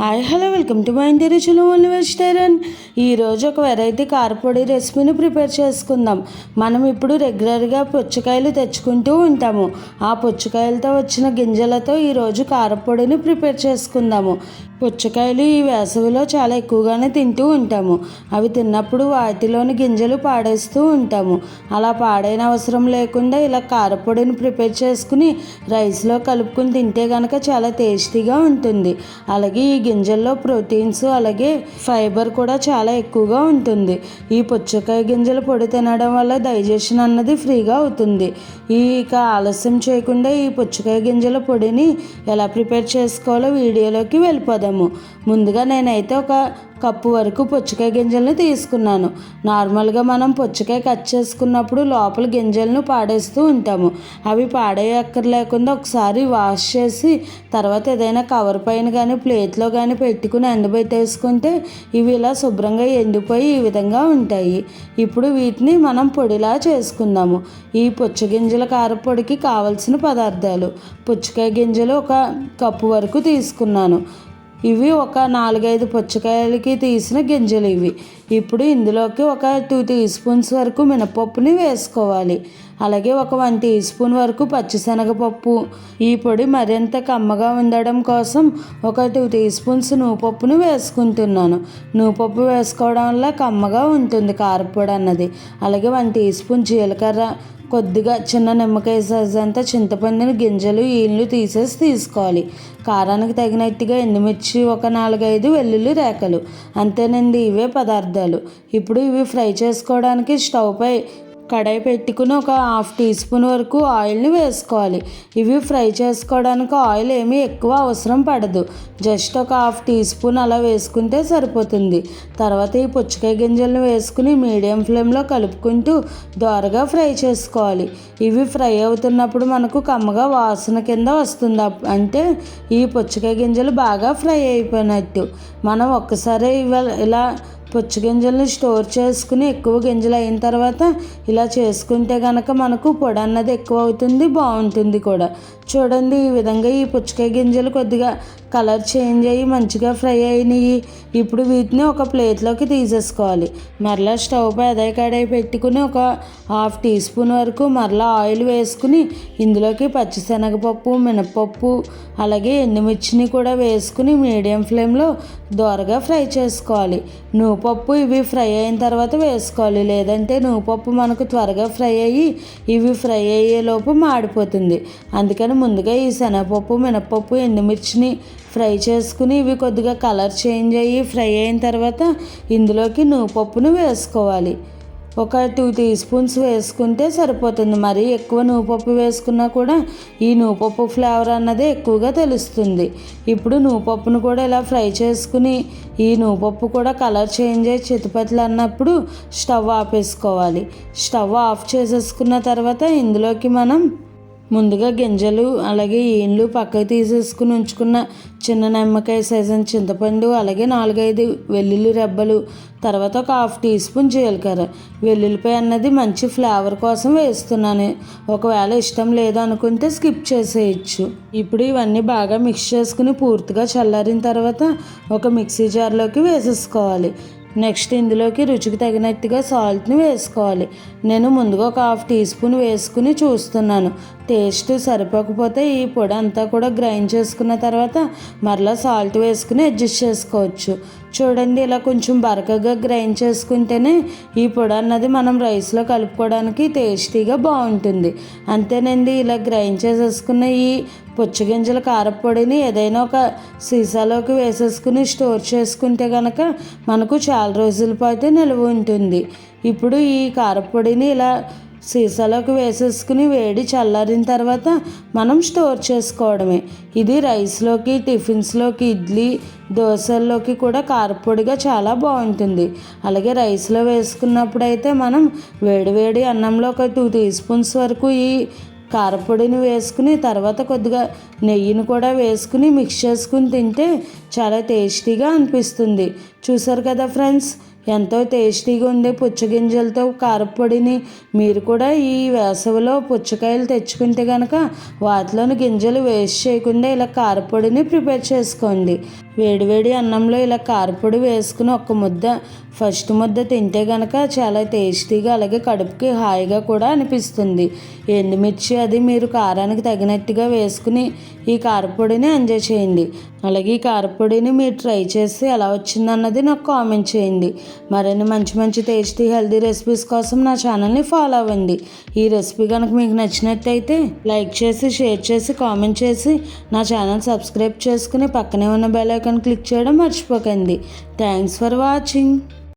Hi hello welcome to my ఇంటి రుచులు only vegetarian ఈరోజు ఒక వెరైటీ కారపొడి రెసిపీని ప్రిపేర్ చేసుకుందాం. మనం ఇప్పుడు రెగ్యులర్గా పుచ్చకాయలు తెచ్చుకుంటూ ఉంటాము. ఆ పుచ్చకాయలతో వచ్చిన గింజలతో ఈరోజు కారపొడిని ప్రిపేర్ చేసుకుందాము. పుచ్చకాయలు ఈ వేసవిలో చాలా ఎక్కువగానే తింటూ ఉంటాము. అవి తిన్నప్పుడు వాటిలోని గింజలు పాడేస్తూ ఉంటాము. అలా పాడైన అవసరం లేకుండా ఇలా కారపొడిని ప్రిపేర్ చేసుకుని రైస్లో కలుపుకుని తింటే కనుక చాలా టేస్టీగా ఉంటుంది. అలాగే ఈ గింజల్లో ప్రోటీన్స్ అలాగే ఫైబర్ కూడా చాలా ఎక్కువగా ఉంటుంది. ఈ పుచ్చకాయ గింజల పొడి తినడం వల్ల డైజెషన్ అన్నది ఫ్రీగా అవుతుంది. ఈ ఇక ఆలస్యం చేయకుండా ఈ పుచ్చకాయ గింజల పొడిని ఎలా ప్రిపేర్ చేసుకోవాలో వీడియోలోకి వెళ్ళిపోదాం. చేద్దాము ముందుగా నేనైతే ఒక కప్పు వరకు పుచ్చకాయ గింజలను తీసుకున్నాను. నార్మల్గా మనం పుచ్చకాయ కట్ చేసుకున్నప్పుడు లోపల గింజలను పాడేస్తూ ఉంటాము. అవి పాడేయక్కర్లేకుండా ఒకసారి వాష్ చేసి తర్వాత ఏదైనా కవర్ పైన కానీ ప్లేట్లో కానీ పెట్టుకుని ఎండబెట్టేసుకుంటే ఇవి ఇలా శుభ్రంగా ఎండిపోయి ఈ విధంగా ఉంటాయి. ఇప్పుడు వీటిని మనం పొడిలా చేసుకుందాము. ఈ పుచ్చగింజల కారపొడికి కావలసిన పదార్థాలు. పుచ్చకాయ గింజలు ఒక కప్పు వరకు తీసుకున్నాను. ఇవి ఒక నాలుగైదు పుచ్చకాయలకి తీసిన గింజలు ఇవి. ఇప్పుడు ఇందులోకి ఒక టూ టీ స్పూన్స్ వరకు మినపప్పుని వేసుకోవాలి. అలాగే ఒక వన్ టీ స్పూన్ వరకు పచ్చిశనగపప్పు. ఈ పొడి మరింత కమ్మగా ఉండడం కోసం ఒక టూ టీ స్పూన్స్ నువ్వుపప్పును వేసుకుంటున్నాను. నువ్వుపప్పు వేసుకోవడం వల్ల కమ్మగా ఉంటుంది కారపొడి అన్నది. అలాగే వన్ టీ స్పూన్ జీలకర్ర కొద్దిగా చిన్న నిమ్మకాయ సైజ్ అంతా చింతపండుని గింజలు ఈళ్ళు తీసేసి తీసుకోవాలి. కారానికి తగినట్టుగా ఎండుమిర్చి ఒక నాలుగైదు వెల్లుల్లి రేఖలు అంతేనండి ఇవే పదార్థాలు. ఇప్పుడు ఇవి ఫ్రై చేసుకోవడానికి స్టవ్ పై కడాయి పెట్టుకుని ఒక హాఫ్ టీ స్పూన్ వరకు ఆయిల్ని వేసుకోవాలి. ఇవి ఫ్రై చేసుకోవడానికి ఆయిల్ ఏమీ ఎక్కువ అవసరం పడదు. జస్ట్ ఒక హాఫ్ టీ స్పూన్ అలా వేసుకుంటే సరిపోతుంది. తర్వాత ఈ పుచ్చకాయ గింజలను వేసుకుని మీడియం ఫ్లేమ్లో కలుపుకుంటూ దోరగా ఫ్రై చేసుకోవాలి. ఇవి ఫ్రై అవుతున్నప్పుడు మనకు కమ్మగా వాసన కింద వస్తుంది. అప్- అంటే ఈ పుచ్చకాయ గింజలు బాగా ఫ్రై అయిపోయినట్టు. మనం ఒక్కసారి ఇవ ఇలా పుచ్చ గింజలను స్టోర్ చేసుకుని ఎక్కువ గింజలు అయిన తర్వాత ఇలా చేసుకుంటే కనుక మనకు పొడి అన్నది ఎక్కువ అవుతుంది బాగుంటుంది కూడా. చూడండి ఈ విధంగా ఈ పుచ్చకాయ గింజలు కొద్దిగా కలర్ చేంజ్ అయ్యి మంచిగా ఫ్రై అయినాయి. ఇప్పుడు వీటిని ఒక ప్లేట్లోకి తీసేసుకోవాలి. మరలా స్టవ్ పై అదే కడాయి పెట్టుకుని ఒక హాఫ్ టీ స్పూన్ వరకు మరలా ఆయిల్ వేసుకుని ఇందులోకి పచ్చిశనగపప్పు మినపప్పు అలాగే ఎండుమిర్చిని కూడా వేసుకుని మీడియం ఫ్లేమ్లో దోరగా ఫ్రై చేసుకోవాలి. నువ్వుపప్పు ఇవి ఫ్రై అయిన తర్వాత వేసుకోవాలి. లేదంటే నువ్వుపప్పు మనకు త్వరగా ఫ్రై అయ్యి ఇవి ఫ్రై అయ్యేలోపు మాడిపోతుంది. అందుకని ముందుగా ఈ శనగపప్పు మినపప్పు ఎండుమిర్చిని ఫ్రై చేసుకుని ఇవి కొద్దిగా కలర్ చేంజ్ అయ్యి ఫ్రై అయిన తర్వాత ఇందులోకి నువ్వుపప్పును వేసుకోవాలి. ఒక టూ టీ స్పూన్స్ వేసుకుంటే సరిపోతుంది. మరి ఎక్కువ నువ్వుపప్పు వేసుకున్నా కూడా ఈ నువ్వుపప్పు ఫ్లేవర్ అన్నది ఎక్కువగా తెలుస్తుంది. ఇప్పుడు నువ్వుపప్పును కూడా ఇలా ఫ్రై చేసుకుని ఈ నువ్వుపప్పు కూడా కలర్ చేంజ్ అయ్యి చితిపట్లు అన్నప్పుడు స్టవ్ ఆపేసుకోవాలి. స్టవ్ ఆఫ్ చేసేసుకున్న తర్వాత ఇందులోకి మనం ముందుగా గింజలు అలాగే ఏండ్లు పక్కకు తీసేసుకుని ఉంచుకున్న చిన్న నిమ్మకాయ సైజన్ చింతపండు అలాగే నాలుగైదు వెల్లుల్లి రెబ్బలు తర్వాత ఒక హాఫ్ టీ స్పూన్ జీలకర్ర. వెల్లుల్లిపాయ అన్నది మంచి ఫ్లేవర్ కోసం వేస్తున్నాను. ఒకవేళ ఇష్టం లేదు అనుకుంటే స్కిప్ చేసేయచ్చు. ఇప్పుడు ఇవన్నీ బాగా మిక్స్ చేసుకుని పూర్తిగా చల్లారిన తర్వాత ఒక మిక్సీ జార్లోకి వేసేసుకోవాలి. నెక్స్ట్ ఇందులోకి రుచికి తగినట్టుగా సాల్ట్ని వేసుకోవాలి. నేను ముందుగా ఒక హాఫ్ టీ స్పూన్ వేసుకుని చూస్తున్నాను. టేస్ట్ సరిపోకపోతే ఈ పొడి అంతా కూడా గ్రైండ్ చేసుకున్న తర్వాత మరలా సాల్ట్ వేసుకుని అడ్జస్ట్ చేసుకోవచ్చు. చూడండి ఇలా కొంచెం బరకగా గ్రైండ్ చేసుకుంటేనే ఈ పొడి అన్నది మనం రైస్లో కలుపుకోవడానికి టేస్టీగా బాగుంటుంది. అంతేనండి ఇలా గ్రైండ్ చేసేసుకున్న ఈ పుచ్చగింజల కారపొడిని ఏదైనా ఒక సీసాలోకి వేసేసుకుని స్టోర్ చేసుకుంటే కనుక మనకు చాలా రోజుల పాటు నిల్వ ఉంటుంది. ఇప్పుడు ఈ కారపొడిని ఇలా సీసాలోకి వేసేసుకుని వేడి చల్లారిన తర్వాత మనం స్టోర్ చేసుకోవడమే. ఇది రైస్లోకి టిఫిన్స్లోకి ఇడ్లీ దోశల్లోకి కూడా కారపొడిగా చాలా బాగుంటుంది. అలాగే రైస్లో వేసుకున్నప్పుడు అయితే మనం వేడివేడి అన్నంలో ఒక టూ టీ స్పూన్స్ వరకు ఈ కారపొడిని వేసుకుని తర్వాత కొద్దిగా నెయ్యిని కూడా వేసుకుని మిక్స్ చేసుకుని తింటే చాలా టేస్టీగా అనిపిస్తుంది. చూసారు కదా ఫ్రెండ్స్? ఎంతో టేస్టీగా ఉండే పుచ్చగింజలతో కారపొడిని మీరు కూడా ఈ వేసవిలో పుచ్చకాయలు తెచ్చుకుంటే కనుక వాటిలోని గింజలు వేస్ట్ చేయకుండా ఇలా కారపొడిని ప్రిపేర్ చేసుకోండి. వేడివేడి అన్నంలో ఇలా కారపొడి వేసుకుని ఒక ముద్ద ఫస్ట్ ముద్ద తింటే కనుక చాలా టేస్టీగా అలాగే కడుపుకి హాయిగా కూడా అనిపిస్తుంది. ఎండుమిర్చి అది మీరు కారానికి తగినట్టుగా వేసుకుని ఈ కారపొడిని ఎంజాయ్ చేయండి. అలాగే ఈ కారపొడిని మీరు ట్రై చేసి ఎలా వచ్చిందన్నది నాకు కామెంట్ చేయండి. మరిన్ని మంచి మంచి టేస్టీ హెల్దీ రెసిపీస్ కోసం నా ఛానల్ని ఫాలో అవ్వండి. ఈ రెసిపీ కనుక మీకు నచ్చినట్టయితే లైక్ చేసి షేర్ చేసి కామెంట్ చేసి నా ఛానల్ సబ్స్క్రైబ్ చేసుకుని పక్కనే ఉన్న బెల్ ఐకాన్ క్లిక్ చేయడం మర్చిపోకండి. Thanks for watching